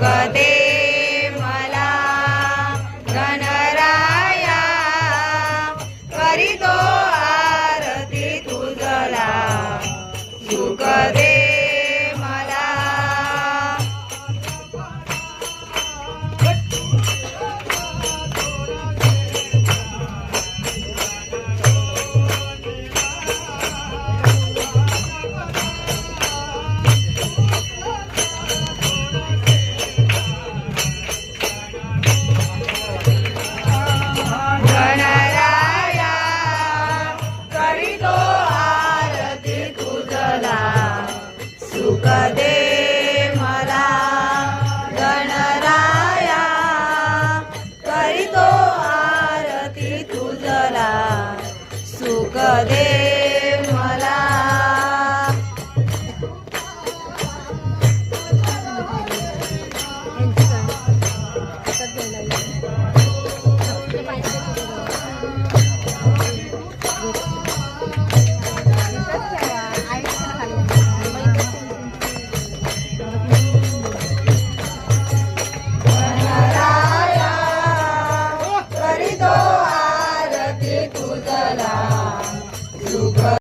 कदे मला गणराया करीतो आरती तुझला सुख दे सुख दे मला गणराया करीतो आरती तुझला सुख दे तुझला